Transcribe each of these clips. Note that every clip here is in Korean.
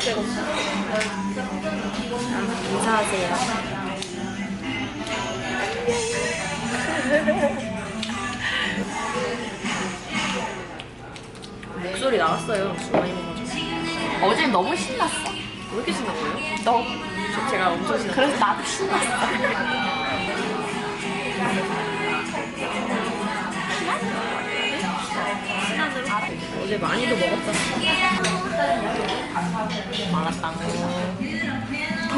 배고파. 인사하세요. 목소리 나왔어요. 술 많이 먹어서. 어제 너무 신났어. 왜 이렇게 신났어요? 너. 저- 제가 엄청 신났어요. 그래서 나도 신났어. 어제 많이도 먹었다. 많았다.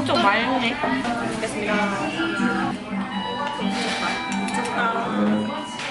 좀 맑네. 먹겠습니다. 미쳤다.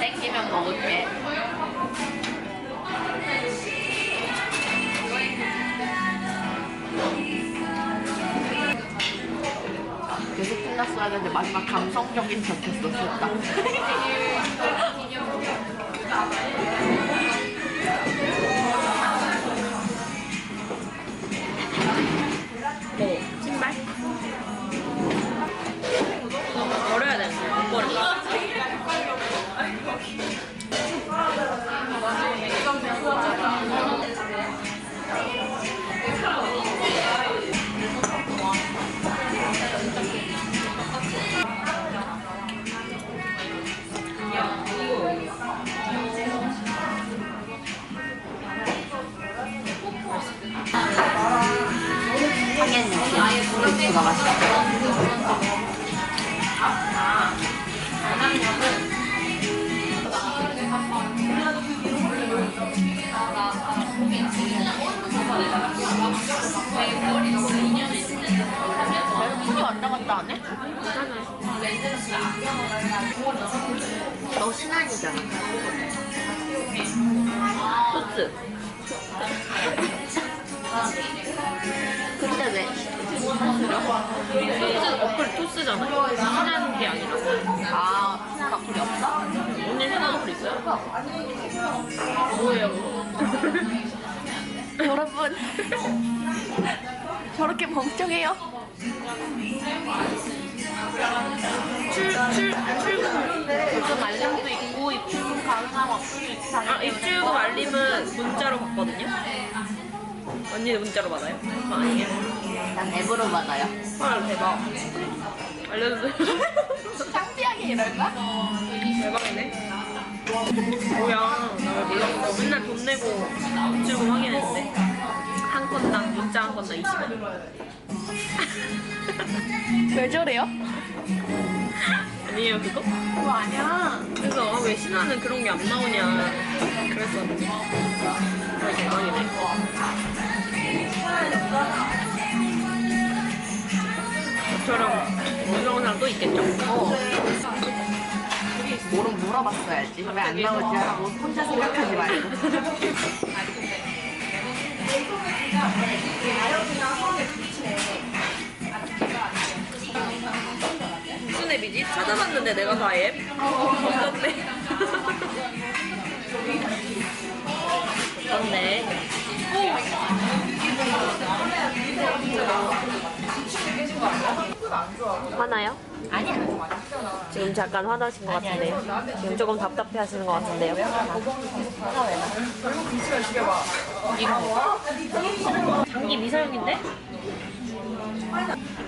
땡기면 먹을게. 계속 끝났어야 되는데 마지막 감성적인 척했어 진짜. 손이 왔다 갔다 안 해? 너 신안이잖아. 소스. 근데 왜? 소스 어플 토스잖아. 신한 게 아니라. 아, 어플이 없어? 언니 신한 어플 있어요? 뭐예요? 여러분 저렇게 멍청해요? 출, 출, 출금. 요즘 알림도 있고 입출금 가능한 어플이 있다. 아, 입출금 알림은 문자로 받거든요? 언니는 문자로 받아요? 아, 아니에요? 난 앱으로 받아요. 헐, 대박. 알려주세요. 창피하게 이럴까? 대박이네. 뭐야, 나왜 몰랐어. 맨날 돈 내고 입출금 확인했는데. 한 건당, 문자 한 건당 20원. 왜 저래요? 아니에요, 그거? 그거 아니야. 그래서 아, 왜 신화는 그런 게 안 나오냐 그랬었는데 아, 대박이네 저처럼 무서운 사람 또 있겠죠? 어. 뭐는 물어봤어야지. 왜 안 나오지 하고 혼자 생각하지 말고. 찾아봤는데 내가 다 앱? 어떤데? 어떤데? 화나요? 아니야. 지금 잠깐 화나신 것 같은데요? 지금 조금 답답해 하시는 것 같은데요? 이거 장기 미사용인데?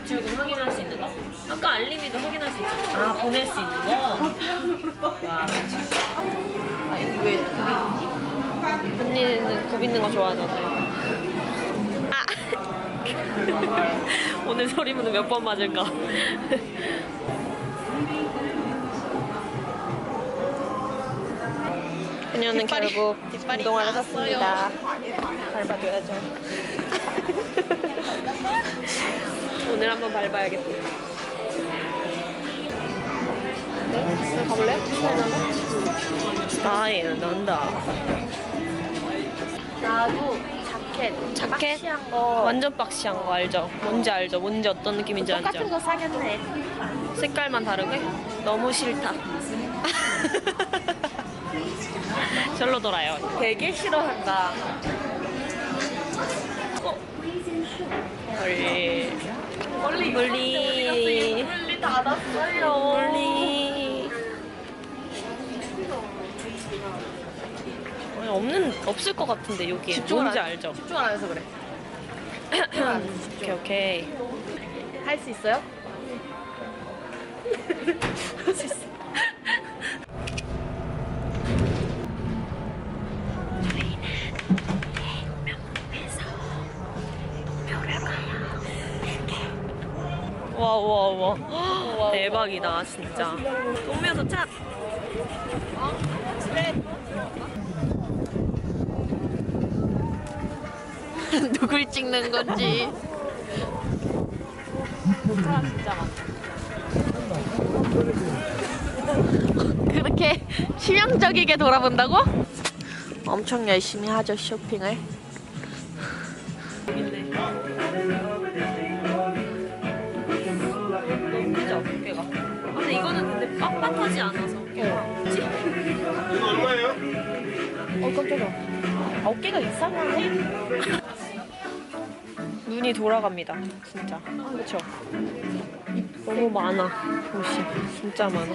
입출금 확인할 수 있는 거? 아까 알림이도 확인할 수 있어. 아, 보낼 수 있는 거? 와, 아니, 왜 언니는 굽 있는 거 좋아하잖아요. 아! 오늘 소리문은 몇 번 맞을까? 그녀는 결국 운동화를 샀습니다. 밟아줘야죠. 오늘 한번 밟아야겠다. 네? 가볼래요? 아, 얘는 난다. 나도 자켓. 자켓? 박시한 거. 완전 박시한 거 알죠? 뭔지 알죠? 뭔지 어떤 느낌인지 알죠? 똑같은 거 사겠네. 색깔만 다르게? 너무 싫다. 절로 돌아요. 되게 싫어한다. 어. 멀리. 멀리 멀리. 멀리 닫았어요. 멀리. 아니, 없는 없을 것 같은데 여기에 집중을 뭔지 안- 알죠? 집중 안 해서 그래. 오케이 오케이. 할 수 있어요? 와와와 와. 대박이다 진짜. 동묘 도착. 누굴 찍는 건지. 그렇게 치명적이게 돌아본다고? 엄청 열심히 하죠 쇼핑을. 빳빳하지 않아서 어깨가. 그치? 어 깜짝이야. 어깨가 이상하네. 눈이 돌아갑니다. 진짜. 그렇죠. 너무 많아. 옷이 진짜 많아.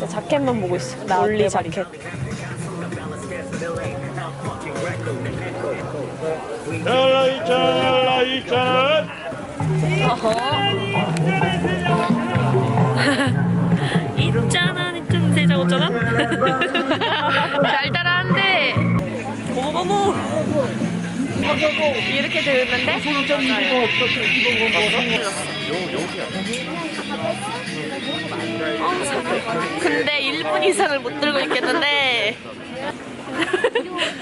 나 자켓만 보고 있어. 나 올리. 자켓. 랄라 이찬 랄라 이찬 있잖아, 있잖아, 대자고 잖아. 잘 따라하는데 어머머머. 이렇게 들었는데? 근데 1분 이상을 못 들고 있겠는데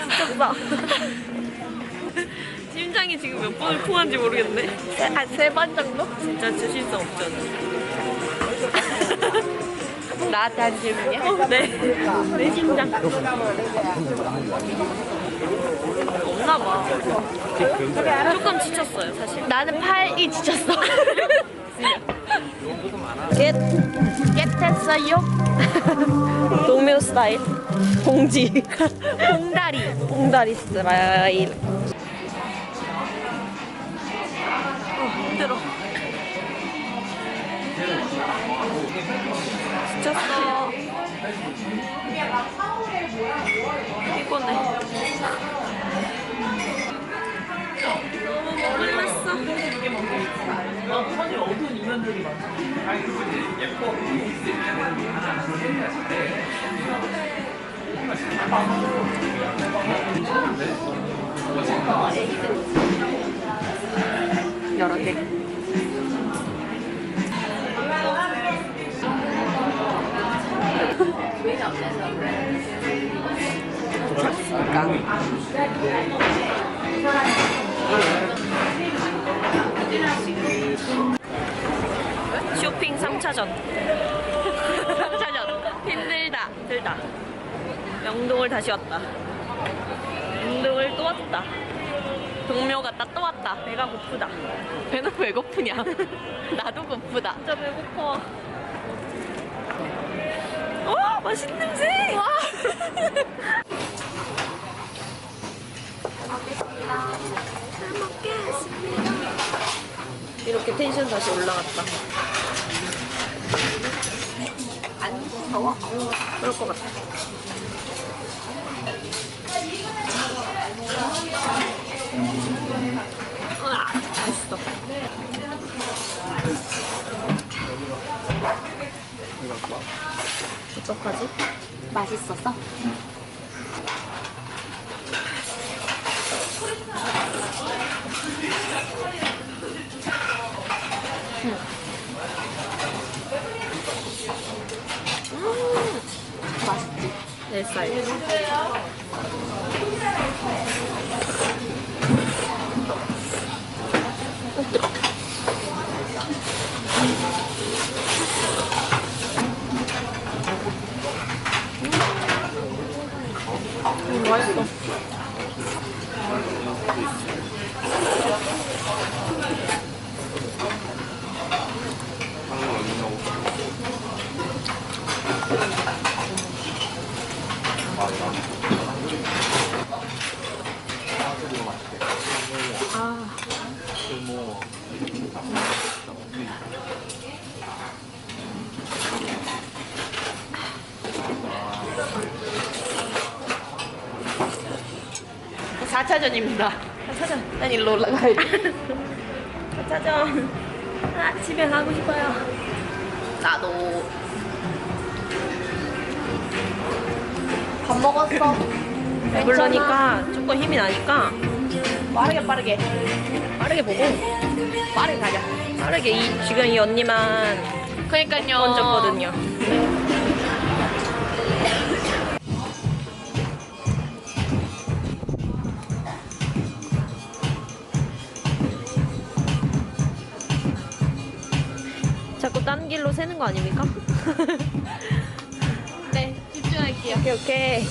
미쳤어 심장이 지금 몇 번을 통한지 모르겠네. 한세번 정도? 진짜 주실 수 없잖아. 나한테 한 질문이야? 어, 네. 내 심장. 없나 봐. 조금 지쳤어요, 사실. 나는 팔이 지쳤어 겟, 겟했어요? 동묘 스타일. 봉지. 봉다리 봉다리 스타일. 지쳤어. 피곤해. 너무 몰랐어. 여러 힘들다 들다. 명동을 다시 왔다. 명동을 또 왔다. 동묘 갔다 또 왔다. 배가 고프다. 배는 왜 고프냐 나도 고프다 진짜 배고파. 와 맛있는 냄새. 와. 이렇게 텐션 다시 올라갔다. 안 더워? 그럴 것 같아. 으아, 맛있어. 어떡하지? 맛있었어? 맛 있지? 내 스타 아. 사차전입니다 찾아. 난 일로 올라가야 돼. 찾아. 아, 집에 가고 싶어요. 나도. 밥 먹었어. 배불러니까 조금 힘이 나니까 빠르게 빠르게. 빠르게 보고 빠르게 가자. 빠르게 이 지금 이 언니만 그러니까요. 얹었거든요. 자꾸 딴 길로 새는 거 아닙니까? 네, 집중할게요. 오케이 오케이.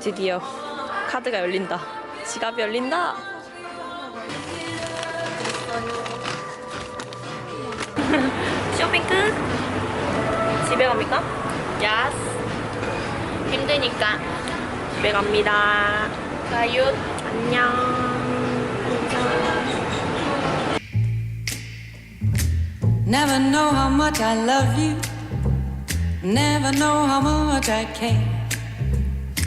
드디어 카드가 열린다. 지갑이 열린다. 쇼핑 끝. 집에 갑니까? 야스. 힘드니까. 집에 갑니다. 가윷. 안녕. Never know how much I love you. Never know how much I care.